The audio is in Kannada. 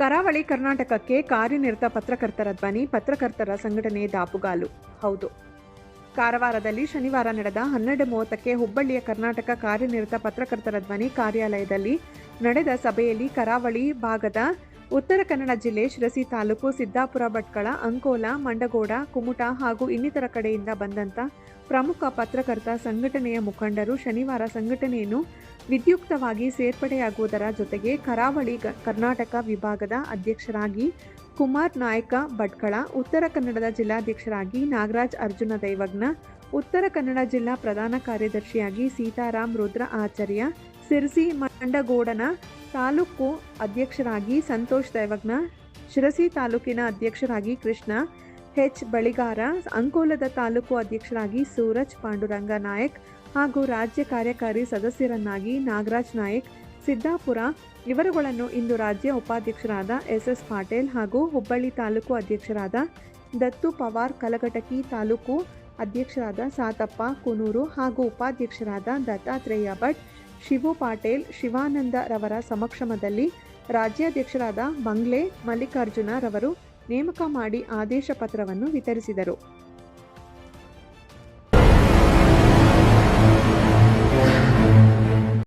ಕರಾವಳಿ ಕರ್ನಾಟಕಕ್ಕೆ ಕಾರ್ಯನಿರತ ಪತ್ರಕರ್ತರ ಧ್ವನಿ, ಪತ್ರಕರ್ತರ ಸಂಘಟನೆ ದಾಪುಗಾಲು. ಹೌದು. ಕಾರವಾರದಲ್ಲಿ ಶನಿವಾರ ನಡೆದ ಹನ್ನೆರಡು ಮೂವತ್ತಕ್ಕೆ ಹುಬ್ಬಳ್ಳಿಯ ಕರ್ನಾಟಕ ಕಾರ್ಯನಿರತ ಪತ್ರಕರ್ತರ ಧ್ವನಿ ಕಾರ್ಯಾಲಯದಲ್ಲಿ ನಡೆದ ಸಭೆಯಲ್ಲಿ ಕರಾವಳಿ ಭಾಗದ ಉತ್ತರ ಕನ್ನಡ ಜಿಲ್ಲೆ ಶಿರಸಿ ತಾಲೂಕು ಸಿದ್ದಾಪುರ ಭಟ್ಕಳ, ಅಂಕೋಲ, ಮಂಡಗೋಡ, ಕುಮುಟ ಹಾಗೂ ಇನ್ನಿತರ ಕಡೆಯಿಂದ ಬಂದಂತ ಪ್ರಮುಖ ಪತ್ರಕರ್ತ ಸಂಘಟನೆಯ ಮುಖಂಡರು ಶನಿವಾರ ಸಂಘಟನೆಯನ್ನು ವಿದ್ಯುಕ್ತವಾಗಿ ಸೇರ್ಪಡೆಯಾಗುವುದರ ಜೊತೆಗೆ ಕರಾವಳಿ ಕರ್ನಾಟಕ ವಿಭಾಗದ ಅಧ್ಯಕ್ಷರಾಗಿ ಕುಮಾರ್ ನಾಯಕ ಭಟ್ಕಳ, ಉತ್ತರ ಕನ್ನಡದ ಜಿಲ್ಲಾಧ್ಯಕ್ಷರಾಗಿ ನಾಗರಾಜ್ ಅರ್ಜುನ ದೈವಜ್ಞ ಉತ್ತರ ಕನ್ನಡ ಜಿಲ್ಲಾ ಪ್ರಧಾನ ಕಾರ್ಯದರ್ಶಿಯಾಗಿ ಸೀತಾರಾಮ್ ರುದ್ರ ಆಚಾರ್ಯ, ಸಿರ್ಸಿ ಮಂಡಗೋಡನ ತಾಲೂಕು ಅಧ್ಯಕ್ಷರಾಗಿ ಸಂತೋಷ್ ದೈವಜ್ಞ ಶಿರಸಿ ತಾಲೂಕಿನ ಅಧ್ಯಕ್ಷರಾಗಿ ಕೃಷ್ಣ ಹೆಚ್ ಬಳಿಗಾರ, ಅಂಕೋಲದ ತಾಲೂಕು ಅಧ್ಯಕ್ಷರಾಗಿ ಸೂರಜ್ ಪಾಂಡುರಂಗ ನಾಯಕ್ ಹಾಗೂ ರಾಜ್ಯ ಕಾರ್ಯಕಾರಿ ಸದಸ್ಯರನ್ನಾಗಿ ನಾಗರಾಜ್ ನಾಯಕ್, ಸಿದ್ದಾಪುರ, ಇವರುಗಳನ್ನು ಇಂದು ರಾಜ್ಯ ಉಪಾಧ್ಯಕ್ಷರಾದ ಎಸ್ ಎಸ್ ಪಾಟೇಲ್ ಹಾಗೂ ಹುಬ್ಬಳ್ಳಿ ತಾಲೂಕು ಅಧ್ಯಕ್ಷರಾದ ದತ್ತು ಪವಾರ್ ಕಲಘಟಕಿ ತಾಲೂಕು ಅಧ್ಯಕ್ಷರಾದ ಸಾತಪ್ಪ ಕುನೂರು ಹಾಗೂ ಉಪಾಧ್ಯಕ್ಷರಾದ ದತ್ತಾತ್ರೇಯ ಭಟ್ ಶಿವು ಪಾಟೇಲ್ ಶಿವಾನಂದ ರವರ ಸಮಕ್ಷಮದಲ್ಲಿ ರಾಜ್ಯಾಧ್ಯಕ್ಷರಾದ ಬಂಗ್ಲೆ ಮಲ್ಲಿಕಾರ್ಜುನ ರವರು ನೇಮಕ ಮಾಡಿ ಆದೇಶ ಪತ್ರವನ್ನು ವಿತರಿಸಿದರು.